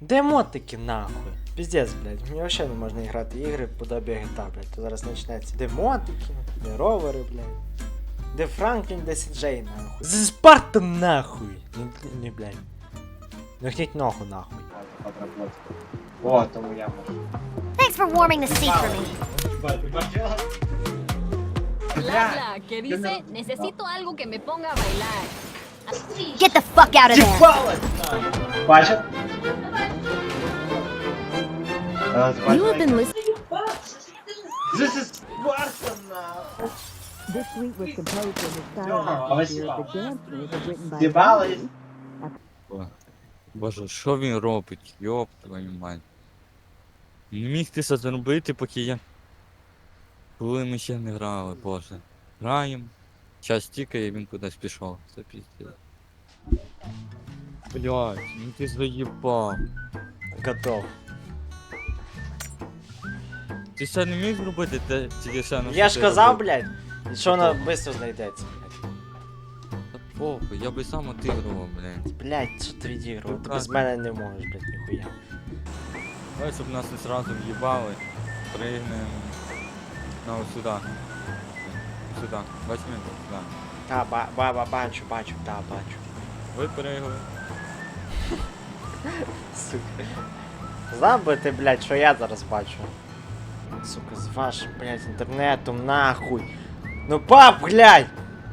Де мотики нахуй? Піздець, блядь, мені вообще не можна грати ігри в подобі GTA, блядь. То зараз почнеться. Де мотики, де ровери, блядь. Де Франклін, де Сіджей, нахуй. З Спарта нахуй! Не, не блядь. Нахніть ногу нахуй. О, тому я можу. Thanks for warming the seat for me. Bla bla, que dice, necesito algo que me ponga a bailar. Get the fuck out of there. Бачив? You have been listening. This is Sparta now. This suite was composed in the style No, and I see. atmosphere of the dance music written by Зібрались. Verdi. Боже, що він робить? Йоп твою мать. Не міг ти це зробити, поки я. Коли ми ще не грали, боже. Граємо. Час тікає, він кудись пішов. Це піздець. Блядь, ну ти заїбав. Готов. Ти ще не міг зробити, те тільки ще на Я ж казав, блядь, і що воно швидко знайдеться, блядь. Та похуй, я би сам отигрував, блядь. Блядь, що ти відігрував? Ти Ну, без мене не можеш, блядь, ніхуя. Давай, щоб нас не сразу в'їбали. Пригнем. На ось сюди. Сюди. Бач мене? Сюди. Та, ба, ба, ба, бачу, бачу, та, бачу. Випригли. Сука. Знав би ти, блядь, що я зараз бачу. Сука, з вашим, блядь, інтернетом, нахуй. Ну пап, глянь!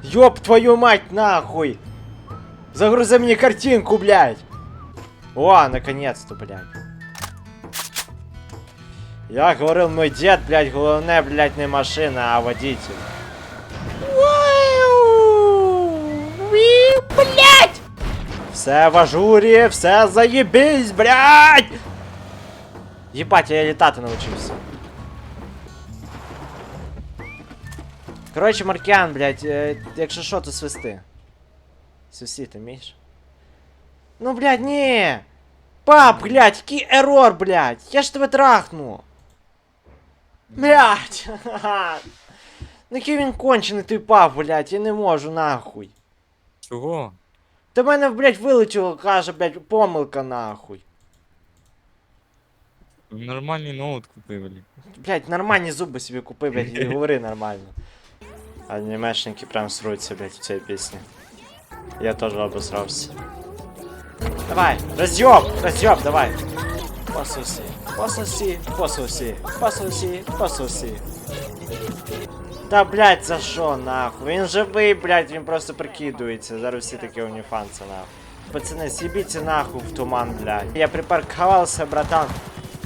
Ёб твою мать, нахуй! Загрузи мені картинку, блядь! О, наконец-то, блядь. Я говорил, мой дед, блядь, головне, блядь, не машина, а водитель. Уи, блядь! Все в ажурі, все заєбись, блядь! Єбать, я літати навчився. Коротше, Маркіан, блядь, е, якщо що, то свисти. Свисти, ти вмієш? Ну, блядь, ні! Пап, блядь, який ерор, блядь! Я ж тебе трахну! Блядь! ха-ха. Ну який він кончений той пап, блядь, я не можу, нахуй. Чого? Та мене, блядь, вилетіло, каже, блядь, помилка нахуй. Нормальний ноут купили. Блядь, нормальні зуби собі купи, блядь, і говори нормально. Анімешники прям сруться, блядь, в цій пісні. Я теж обосрався. Давай, разъеб, разъеб, давай. Посуси, посуси, посуси, посуси, посуси. Та, блядь, за що, нахуй? Він живий, блядь, він просто прикидується. Зараз всі такі уніфанці, нахуй. Пацани, съебіться нахуй в туман, блядь. Я припарковался, братан.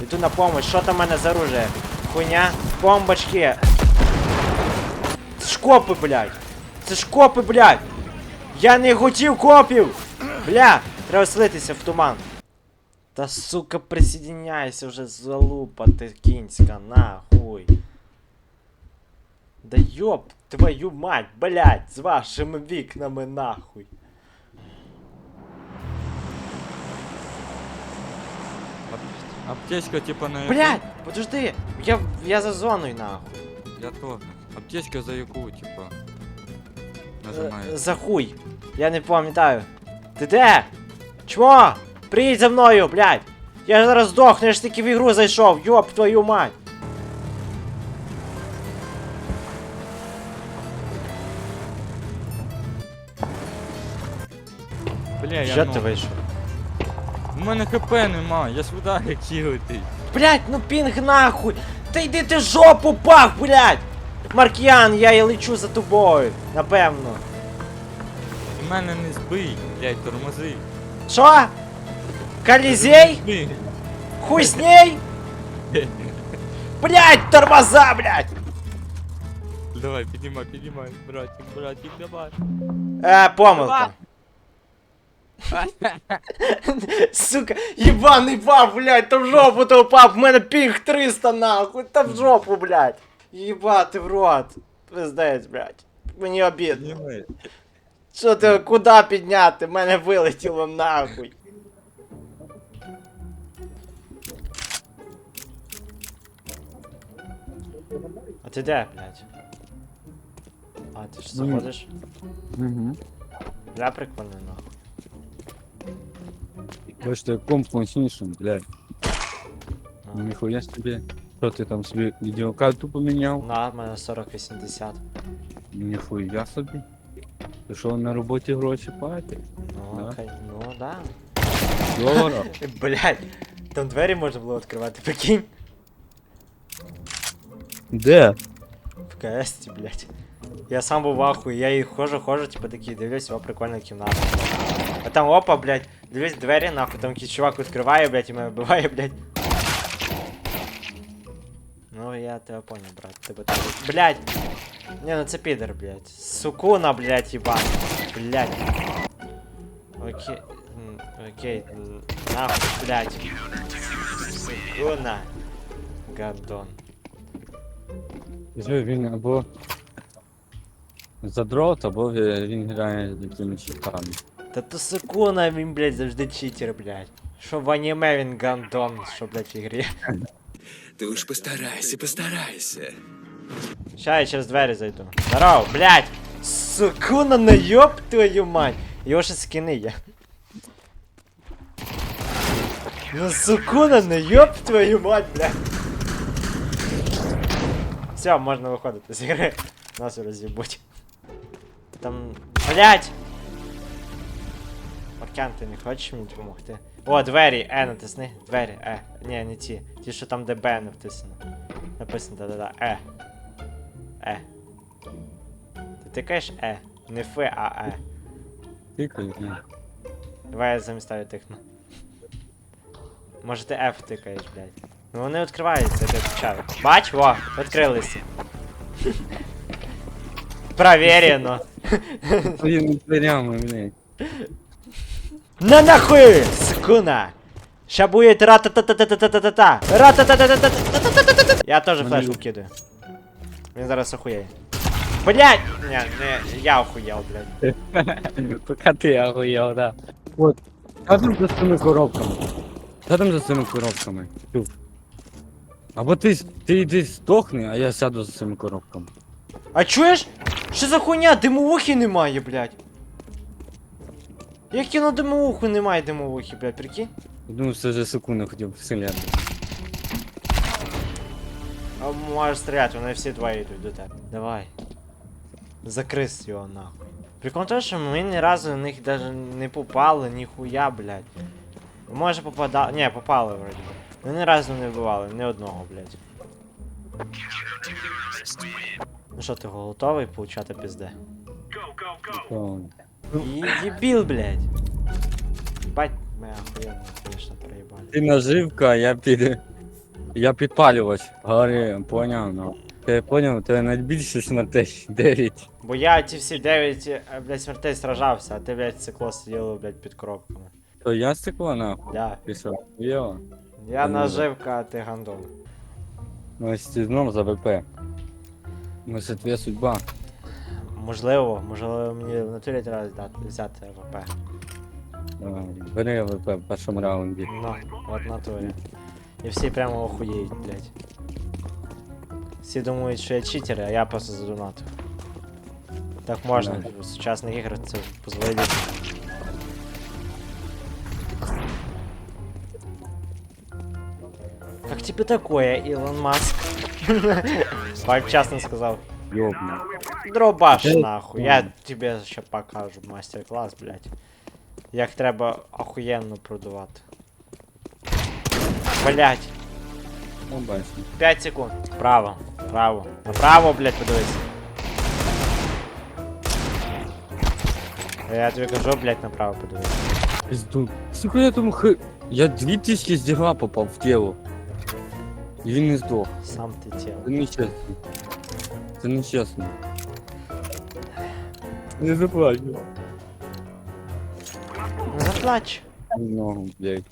Иду на помощь. Что там у мене за оружие? Хуйня? Бомбочки. Це ж копи, блядь. Це ж копи, блядь. Я не хотів копів. Бля, треба слитися в туман. Та сука, присоединяйся вже залупа ти кінська, нахуй. Да ёб твою мать, блядь, з вашими вікнами нахуй. Аптечка типа на? Блядь, подожди, я, я за зоною нахуй. Я тоже. Аптечка за яку, типа. Е, Нажимаю. За хуй. Я не пам'ятаю. Ти де? Чмо? Приїдь за мною, блядь! Я зараз здохну, я ж таки в ігру зайшов, йоп твою мать! Що ну. ти вийшов? У мене хп нема, я ж в ударі кілити. Блядь, ну пінг нахуй! Та йди ти жопу пах, блядь! Маркіян, я і лечу за тобою, напевно. У мене не збий, блядь, тормози. Що? Колізей? Збий. Хуй з ней? Блядь, тормоза, блядь! Давай, піднімай, піднімай, братик, братик, давай. Е, помилка. Сука, ебаный пап, блядь, та в жопу того пап, в мене пінг 300 нахуй, та в жопу, блядь. Єбати в рот. Пиздець, блядь. Мені обідно. Що ти, куди підняти? Мене вилетіло нахуй. А ти де, блядь? А, ти ж заходиш? Угу. Бля, прикольно, нахуй. Бачите, комп мощніший, блядь. А. Ніхуя собі. Що ти там собі відеокарту поміняв? На, в мене 4080. Ніхуя собі. Ти що на роботі гроші платиш? Ну, Да? окей, ну да. Долара? Блять, там двері можна було відкривати, прикинь. Де? В КС, блять. Я сам був в ахуї, я їх хожу, хожу, типу такий, дивлюсь, о, прикольна кімната. А там опа, блять, дивлюсь двері, нахуй, там якийсь чувак відкриває, блять, і мене вбиває, блять. Ну, я тебе понял, брат, тебе так. Блять! Не, ну це підер, блять. Сукуна, блять, ебан. Блять. Окей. м, Окей. м, Нахуй, блять. Сукуна. Гандон. Що він або задрот, або він він грає з якимись читами. Та то сукуна він, блядь, завжди читер, блядь. Що в аніме він гандон, що, блядь, в ігрі. Ты уж постарайся, постарайся. Ща я через двері зайду. Здорово, блядь! Сукуна, на ёб твою мать! Його ще скини є. Ну сукуна, на ёб твою мать, блядь! Все, можна виходити з ігри. Нас роз'їбуть. Там. Блядь! Ти не хочеш мені допомогти? О, двері, Е, натисни. Двері, Е. Ні, не ті. Ті, що там де Б написано. Написано, да-да-да, Е. Е. Ти тикаєш Е. Не Ф, а Е. Тикай, ні. Давай я замість тебе тикну. Може ти F тикаєш, блядь. Ну вони відкриваються, я відчаю. Бач, во, відкрилися. Проверено. Твоїми дверями, блядь. На нахуй, скуна! Ща будет ра-та-та-та-та-та-та-та-та. Ра-та-та-та-та-та-та-та-та-та. Я тоже флешку кидаю. Він зараз охуєє. Блять! Не, не, я охуєл, блядь. Пока ти охуєв, да. От. Що там за цими коробками? Що там за цими коробками? Тут. Або ти, ти йди здохни, а я сяду за цими коробками. А чуєш? Що за хуйня? Димовухи немає, блядь. Як я на димовуху немає димовухи, блядь, прикинь? Думаю, це вже секунду хотів стріляти. А можеш стріляти, вони всі двоє йдуть до тебе. Давай. Закрис його нахуй. Прикол в тому, що ми ні разу на них даже не попали, ніхуя, блядь. Може попадали. Ні, попали вроді. Ну ні разу не вбивали, ні одного, блядь. Ну що, ти готовий получати пізде? О, І дебіл, блядь. Бать, ми охуєнно, конечно, проїбали. Ти наживка, я під... Я підпалювач. Гори, поняв, ну. Ти поняв, тебе найбільше смертей 9. Бо я ті всі 9, е, блядь, смертей сражався, а ти, блядь, цикло сиділо, блядь, під коробками. То я стекло нахуй? Да. Ти що, хуєво? Я Ну, наживка, а ти гандон. Ну, ось ти знов за ВП. Ну, це твоя судьба. Можливо, можливо, мені в натурі треба дати, взяти ВП. Давай, Бери ВП в першому раунді. Ну, от в натурі. І всі прямо охуєють, блядь. Всі думають, що я читер, а я просто задонатив. Так можна, Да. в сучасних іграх це дозволить. Как тебе такое, Илон Маск? Пак честно сказал. Йобна. Дробаш Е, нахуй. Я тебе ще покажу мастер-клас, блядь. Як треба охуєнно продавати. Блять, Ну, бачиш. 5 секунд. Право, право. Направо, блядь, подивись. Я тобі кажу, блядь, направо подивись. Пизду. Сука, я тому хи... Я 2000 з дігла попав в тіло. І він не здох. Сам ти тіло. Це нечесно. Це нечесно. Не заплачу. Ну заплач. Ногу, блядь.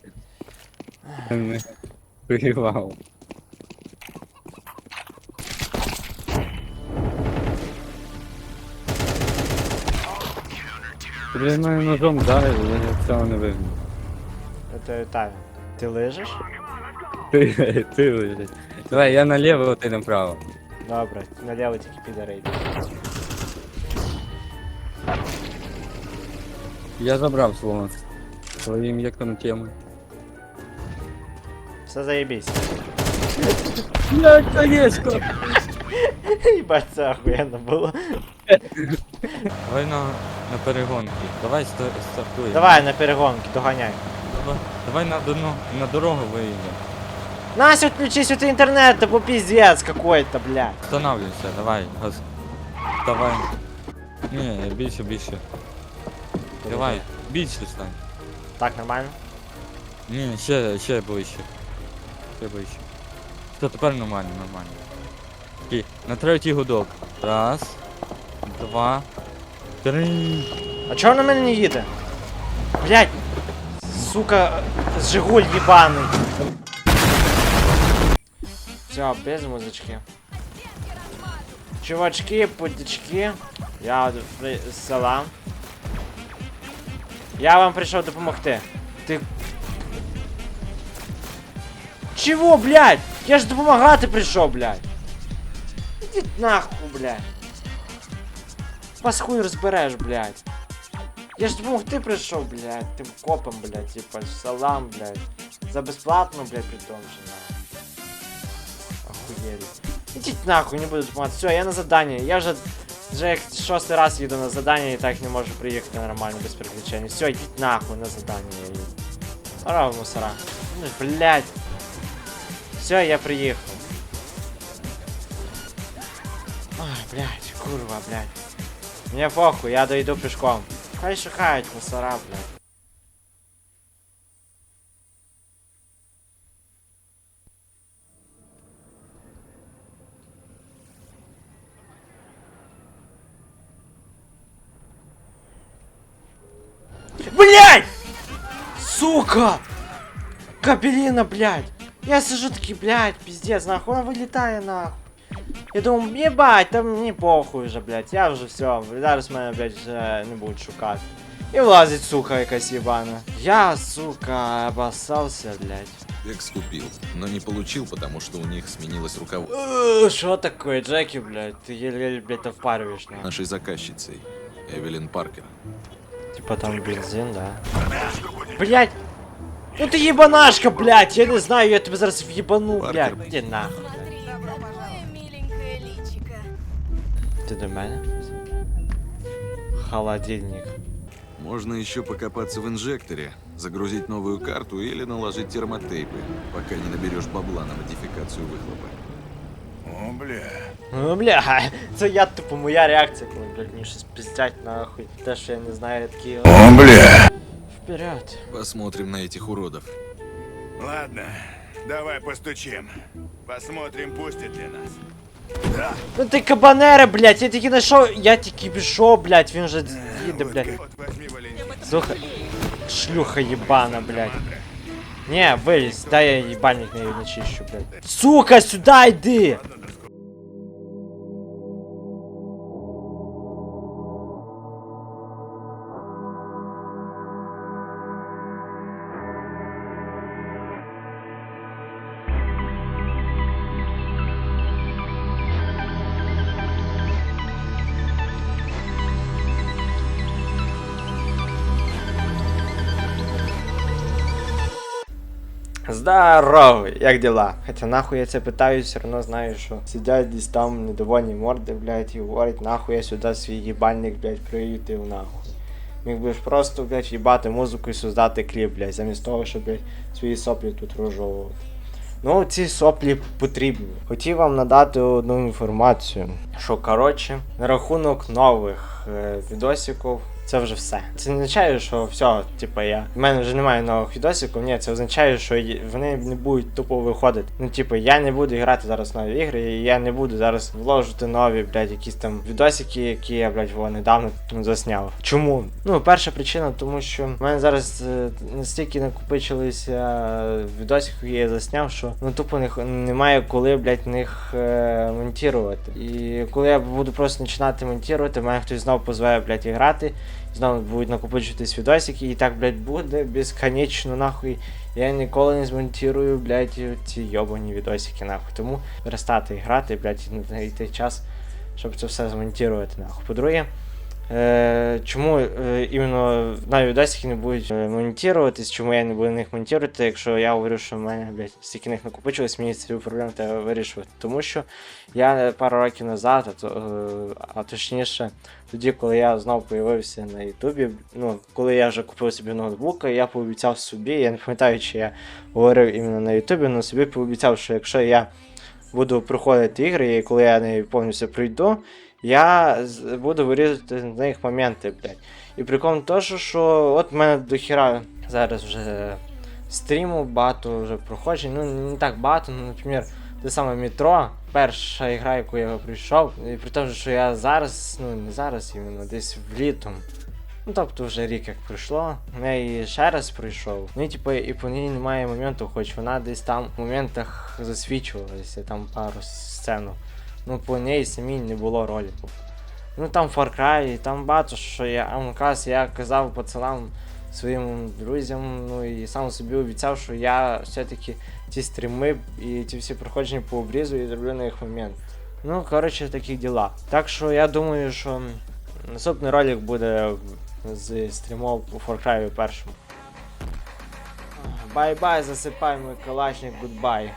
Не Вигрівав. Блін, мене ножом вдарив, але я цього не. Я тебе вітаю. Ти лежиш? Ти, ти лежиш. Давай, я наліво, а ти направо. Добре, наліво тільки підарей. Я забрав свого. Своїм як там теми. Все заєбісь. Блядь, конечно! Їбать, це охуєнно було. Давай на, на перегонки. Давай ста- стартуємо. Давай на перегонки, доганяй. Давай, давай на, доно- на дорогу виїдемо. Настя, отключи сюда интернет, да пиздец какой-то, блядь. Встановлюйся, давай, газ. Давай. Ні, більше, більше. Давай, більше стань. Так, нормально? Ні, ще, ще ближче. Ще ближче. Все, тепер нормально, нормально. Окей, на третій гудок. Раз, два, три. А чого на мене не їде? Блядь! Сука, Жигуль ебаний. Все, без музички. Чувачки, путячки. Я з села. Я вам прийшов допомогти. Ти. Чего, блядь? Я ж допомагати прийшов, блядь. Ідіть нахуй, блядь. Вас хуй розбереш, блядь. Я ж допомогти прийшов, блядь, тим копом, блядь, типа, салам, блядь. За безплатно, блядь, при том же, нахуй. Охуєли. Ідіть нахуй, не буду допомагати. Все, я на заданні. Я вже вже як шостий раз їду на задання і так не можу приїхати нормально без приключень. Все, йдіть нахуй на задання я їду. Здорово, мусора. Ну, блядь. Все, я приїхав. Ой, блядь, курва, блядь. Мне похуй, я дойду пешком. Хай шукають мусора, блядь. Блядь! Сука! Кабелина, блядь! Я сижу таки, блядь, пиздец, нахуй, он вылетает, нахуй. Я думаю, ебать, там мені похуй вже, блядь, я вже все, зараз мене, блядь, вже не будуть шукати. І влазить, сука, якась єбана. Я, сука, обоссался, блядь. Экс купил, но не получил, потому что у них сменилось руководство Э, Что такое, Джеки, блядь? Ты еле, блядь, впариваешь, на. нашей заказчицей, Эвелин Паркер. Там бензин, да. Блядь! Ну ты ебанашка, блядь! Я не знаю, я тебе зараз въебану, Паркер. блядь. Иди нахуй. Ты до мене? Холодильник. Можно еще покопаться в инжекторе, загрузить новую карту или наложить термотейпы, пока не наберешь бабла на модификацию выхлопа. Ну, бля, це я тупо моя реакція, коли, блядь, мені щось пиздять нахуй. Те, що я не знаю, я такий. О, бля! Вперед. Посмотрим на этих уродов. Ладно, давай постучим. Посмотрим, пустят ли нас. Ну ти кабанера, блядь, я тільки знайшов, я тільки пішов, блядь, він вже їде, блядь. Вот возьми Валентин. Сука, шлюха ебана, блядь. Не, вылез, дай я ебальник на ее не чищу, блядь. Сука, сюда иди! Здоровый, як дела? Хотя нахуй я це питаю, все равно знаю, що сидять десь там недовольні морди, блядь, і говорять, нахуй я сюди свій їбальник, блядь, приютив нахуй. Міг би ж просто, блядь, їбати музику і создати кліп, блядь, замість того, щоб, блядь, свої соплі тут розжовувати. Ну, ці соплі потрібні. Хотів вам надати одну інформацію, що коротше, на рахунок нових е, відосиків. Це вже все. Це не означає, що все, типа я. В мене вже немає нових відосиків. Ні, це означає, що вони не будуть тупо виходити. Ну, типу, я не буду грати зараз нові ігри, і я не буду зараз вложити нові, блядь, якісь там відосики, які я, блядь, во, недавно засняв. Чому? Ну, перша причина, тому що в мене зараз е, настільки накопичилися відосики, які я засняв, що ну тупо не, немає коли, блядь, них е, монтувати. І коли я буду просто починати монтувати, мене хтось знову позве, блядь, і грати. Знову будуть накопичуватись відосики, і так, блядь, буде безконечно, нахуй. Я ніколи не змонтірую, блядь, ці йобані відосики, нахуй. Тому перестати грати, блядь, і знайти час, щоб це все змонтірувати, нахуй. По-друге, чому е, іменно на відосики не будуть е, монтуватись, чому я не буду на них монтувати, якщо я говорю, що в мене, блядь, стільки них накопичилось, мені цю проблему треба вирішувати. Тому що я пару років назад, а, то, е, а точніше, тоді, коли я знов появився на Ютубі, ну, коли я вже купив собі ноутбука, я пообіцяв собі, я не пам'ятаю, чи я говорив іменно на Ютубі, але собі пообіцяв, що якщо я буду проходити ігри, і коли я не повністю пройду, я буду вирізати з них моменти, блядь. І прикол то, що, от в мене до хіра зараз вже стріму, багато вже проходжень, ну не так багато, ну, наприклад, те саме метро, перша ігра, яку я прийшов, і при тому, що я зараз, ну не зараз, іменно десь влітом. Ну тобто вже рік як пройшло, я її ще раз пройшов. Ну і типу, і по ній немає моменту, хоч вона десь там в моментах засвічувалася, там пару сцен. Ну по ній самій не було ролику. Ну там Far Cry, там багато що я Амонкас, я казав пацанам своїм друзям, ну і сам собі обіцяв, що я все-таки ті стріми і ті всі проходження по обрізу і зроблю на їх момент. Ну, коротше, такі діла. Так що я думаю, що наступний ролик буде з стрімов по Far Cry першому. Бай-бай, засипай мой калашник, гудбай.